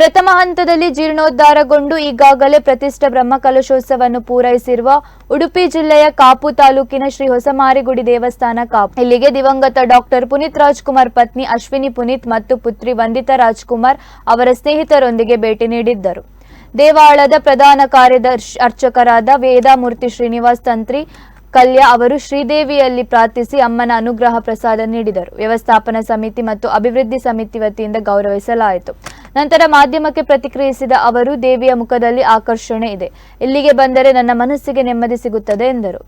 ಪ್ರಥಮ ಹಂತದಲ್ಲಿ ಜೀರ್ಣೋದ್ಧಾರಗೊಂಡು ಈಗಾಗಲೇ ಪ್ರತಿಷ್ಠ ಬ್ರಹ್ಮಕಲಶೋತ್ಸವವನ್ನು ಪೂರೈಸಿರುವ ಉಡುಪಿ ಜಿಲ್ಲೆಯ ಕಾಪು ತಾಲೂಕಿನ ಶ್ರೀ ಹೊಸಮಾರಿಗುಡಿ ದೇವಸ್ಥಾನ ಕಾಪು. ಇಲ್ಲಿಗೆ ದಿವಂಗತ ಡಾಕ್ಟರ್ ಪುನೀತ್ ರಾಜ್ಕುಮಾರ್, ಪತ್ನಿ ಅಶ್ವಿನಿ ಪುನೀತ್ ಮತ್ತು ಪುತ್ರಿ ವಂದಿತಾ ರಾಜ್ಕುಮಾರ್ ಅವರ ಸ್ನೇಹಿತರೊಂದಿಗೆ ಭೇಟಿ ನೀಡಿದ್ದರು. ದೇವಾಲಯದ ಪ್ರಧಾನ ಕಾರ್ಯದರ್ಶಿ, ಅರ್ಚಕರಾದ ವೇದಾಮೂರ್ತಿ ಶ್ರೀನಿವಾಸ್ ತಂತ್ರಿ ಕಲ್ಯ ಅವರು ಶ್ರೀದೇವಿಯಲ್ಲಿ ಪ್ರಾರ್ಥಿಸಿ ಅಮ್ಮನ ಅನುಗ್ರಹ ಪ್ರಸಾದ ನೀಡಿದರು. ವ್ಯವಸ್ಥಾಪನಾ ಸಮಿತಿ ಮತ್ತು ಅಭಿವೃದ್ಧಿ ಸಮಿತಿ ವತಿಯಿಂದ ಗೌರವಿಸಲಾಯಿತು. ನಂತರ ಮಾಧ್ಯಮಕ್ಕೆ ಪ್ರತಿಕ್ರಿಯಿಸಿದ ಅವರು, ದೇವಿಯ ಮುಖದಲ್ಲಿ ಆಕರ್ಷಣೆ ಇದೆ. ಇಲ್ಲಿಗೆ ಬಂದರೆ ನನ್ನ ಮನಸ್ಸಿಗೆ ನೆಮ್ಮದಿ ಸಿಗುತ್ತದೆ ಎಂದರು.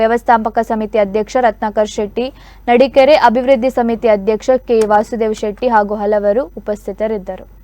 ವ್ಯವಸ್ಥಾಪಕ ಸಮಿತಿ ಅಧ್ಯಕ್ಷ ರತ್ನಾಕರ್ ಶೆಟ್ಟಿ, ನಡಿಕೆರೆ ಅಭಿವೃದ್ಧಿ ಸಮಿತಿ ಅಧ್ಯಕ್ಷ ಕೆ. ವಾಸುದೇವ್ ಶೆಟ್ಟಿ ಹಾಗೂ ಹಲವರು ಉಪಸ್ಥಿತರಿದ್ದರು.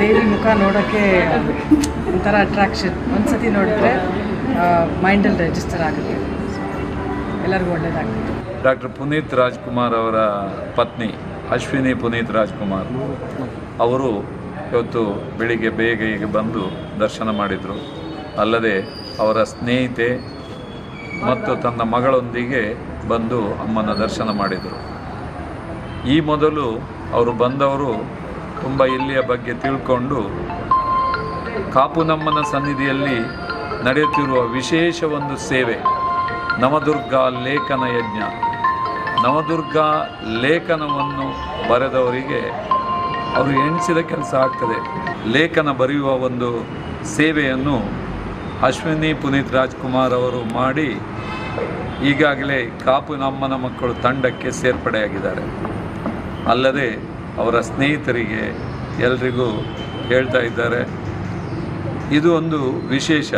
ದೇವಿ ಮುಖ ನೋಡೋಕ್ಕೆ ಒಂಥರ ಅಟ್ರಾಕ್ಷನ್ ಒಂದು ಸತಿ ನೋಡಿದ್ರೆ ಮೈಂಡಲ್ಲಿ ರಿಜಿಸ್ಟರ್ ಆಗುತ್ತೆ. ಎಲ್ಲರಿಗೂ ಒಳ್ಳೇದಾಗುತ್ತೆ ಡಾಕ್ಟರ್ ಪುನೀತ್ ರಾಜ್ಕುಮಾರ್ ಅವರ ಪತ್ನಿ, ಅಶ್ವಿನಿ ಪುನೀತ್ ರಾಜ್ಕುಮಾರ್ ಅವರು ಇವತ್ತು ಬೆಳಿಗ್ಗೆ ಬೇಗ ಈಗ ಬಂದು ದರ್ಶನ ಮಾಡಿದರು. ಅಲ್ಲದೆ ಅವರ ಸ್ನೇಹಿತೆ ಮತ್ತು ತನ್ನ ಮಗಳೊಂದಿಗೆ ಬಂದು ಅಮ್ಮನ ದರ್ಶನ ಮಾಡಿದರು. ಈ ಮೊದಲು ಅವರು ಬಂದವರು ತುಂಬ ಇಲ್ಲಿಯ ಬಗ್ಗೆ ತಿಳ್ಕೊಂಡು ಕಾಪುನಮ್ಮನ ಸನ್ನಿಧಿಯಲ್ಲಿ ನಡೆಯುತ್ತಿರುವ ವಿಶೇಷ ಒಂದು ಸೇವೆ, ನವದುರ್ಗ ಲೇಖನ ಯಜ್ಞ. ನವದುರ್ಗ ಲೇಖನವನ್ನು ಬರೆದವರಿಗೆ ಅವರು ಎಣಿಸಿದ ಕೆಲಸ ಆಗ್ತದೆ. ಲೇಖನ ಬರೆಯುವ ಒಂದು ಸೇವೆಯನ್ನು ಅಶ್ವಿನಿ ಪುನೀತ್ ರಾಜ್ಕುಮಾರ್ ಅವರು ಮಾಡಿ ಈಗಾಗಲೇ ಕಾಪು ನಮ್ಮನ ಮಕ್ಕಳು ತಂಡಕ್ಕೆ ಸೇರ್ಪಡೆಯಾಗಿದ್ದಾರೆ. ಅಲ್ಲದೆ ಅವರ ಸ್ನೇಹಿತರಿಗೆ ಎಲ್ರಿಗೂ ಹೇಳ್ತಾ ಇದ್ದಾರೆ. ಇದು ಒಂದು ವಿಶೇಷ.